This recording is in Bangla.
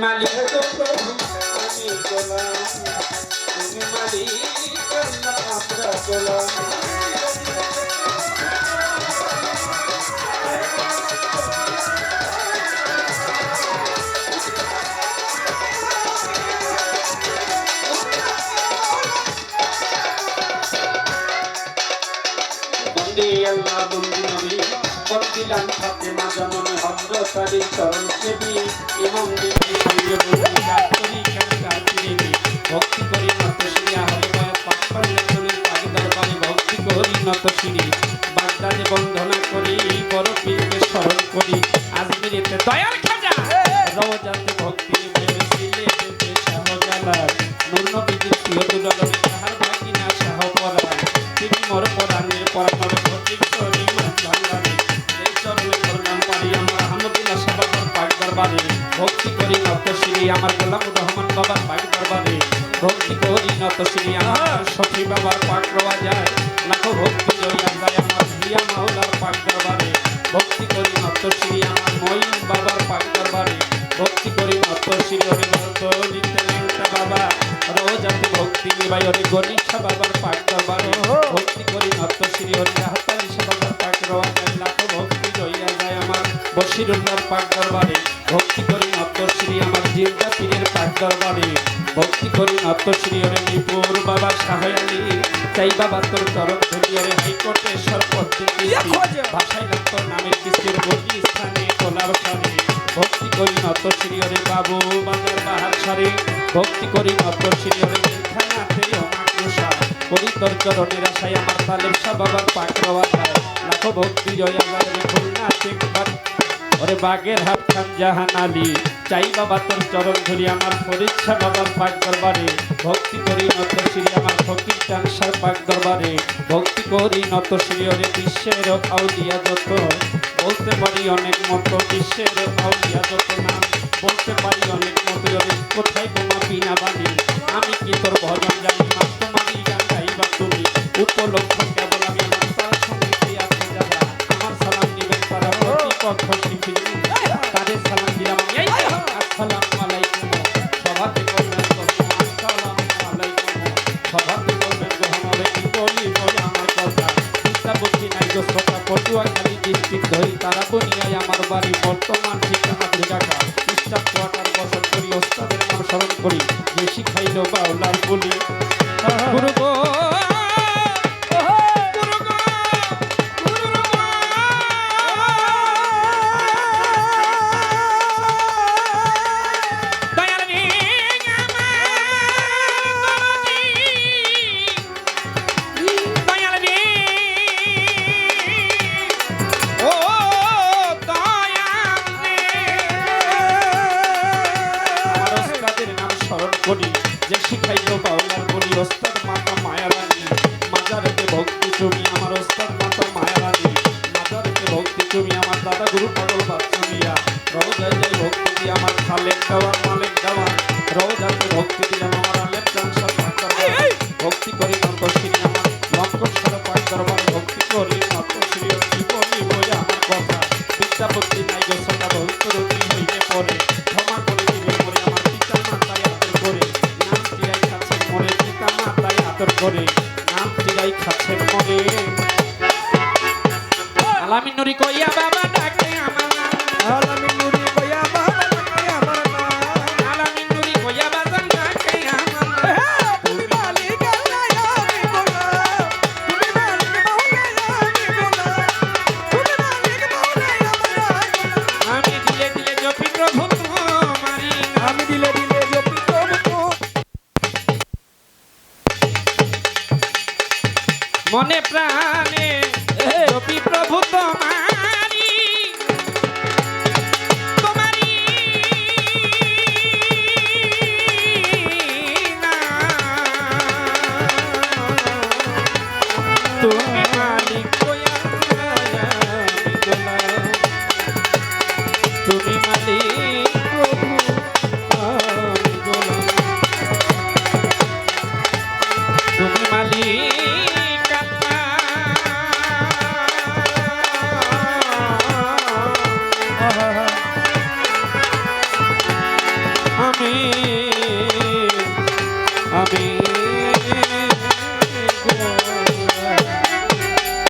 মালিক প্রভু আমি গোলাম তুমি মালিক আমরা গোলাম বন্দে আল্লাহ বন্দে নবী বন্দিলাম হাতে মাজা মনে হজরত আলী চরণ সেবী কাতরি কাতরি ভক্তি করি নত হরিময় পাপ্পান্ন করি পাগ দরবারে ভক্তি করি নত বাগদাদে বন্ধনা করি বড় পীরকে স্মরণ করি। আজমিরেতে দয়ার খাজা। রওজাতে ভক্তি নিবেন সিলেটেতে শাহজালাল নূর নবীজির প্রিয় দুলাল, তাহার ভাগিনা শাহ পরাণ তিনি মোর পরাণে পরাণর প্রতীক ভক্তি করি নত শ্রী আমার গোলাম রহমান বাবার পাক দরবারে। ভক্তি করি নত শ্রী আমার সখী বাবার পাক রওয়া যায় লাখো ভক্তি জয়া আমার প্রিয়া মাওলার পাক দরবারে। ভক্তি করি নত শ্রী আমার মঈন বাবার পাক দরবারে। ভক্তি করি নত শ্রী হরি বাবা। রোজাতে ভক্তি নিবাই হরি গণিষ্ঠা বাবার দরবারে। ভক্তি করি নত শ্রী হরি হাতালি বাবার যায় লাখো ভক্তি আমার বশিরুল্লাহর পাক দরবারে। ভক্তি করি নত শ্রী আমার জিন্দা পীরের পাক দরবারে ভক্তি করি নত শ্রী হরে নিপুর বাবা সাহায়ালি চাই বাবা তোর চরণ ধরি হরে হাইকোর্টে সর্বত্র ভাষায় তোর নামের কিস্তির বলি স্থানে তোলার সারে ভক্তি করি নত শ্রী হরে বাবু বাজার বাহার সারে। ভক্তি করি নত শ্রী হরে মিঠানাথে অমাকুষা করি তোর চরণের আশায় আমার তালের বাবার যায়। লাখো ভক্তি জয়া যায় রে খুলনা একবার। ওরে বাগের হাত খান জাহান আলী, চাই বাবা তোর চরণ ধরি, আমার পরীক্ষা বাবার পাক দরবারে। ভক্তি করি নত শ্রী আমার ফকির চানসার পাক দরবারে। ভক্তি করি নত শ্রী ওরে বিশ্বের আউলিয়া যত। বলতে পারি অনেক মতো, বিশ্বের আউলিয়া যত নাম বলতে পারি অনেক মতো ওরে কোথায় তোমার বিনা বাণী আমি কি তোর ভজন জানি, মাত্র মানি গান গাইবা তুমি। উপলক্ষ ডিস্ট্রিক্ট ধরি তারা বনিয়ায় আমার বাড়ি। বর্তমান ঠিকানা ঢাকা স্টাফ কোয়ার্টার বসত করি ওস্তাদের নাম স্মরণ করি। যে শিখাইল বাউলার বলি। খালেক দেওয়ার মালিক দেওয়ার রোজাতে ভক্তি দিলাম আমার আলেপ চান্সার ভক্তি করি নন্তশ্রী আমার লঙ্কর সারা পাঠ দরবার ভক্তি করি নন্তশ্রী জীবনী বই আমার কথা। বিদ্যাপত্তি নাই গোসলা ভক্ত রুটি হইলে পরে। ক্ষমা করে দিবে মরে আমার পিতা মাতায় আদর করে। নাম টিরাই খাচ্ছেন মরে পিতা মাতায় আদর করে। নাম টিরাই খাচ্ছেন মরে। আলামিন নুরি কইয়া বাবা ডাকে আমার। আলামিন নুরি মনে প্রাণে রবি প্রভু তোমারি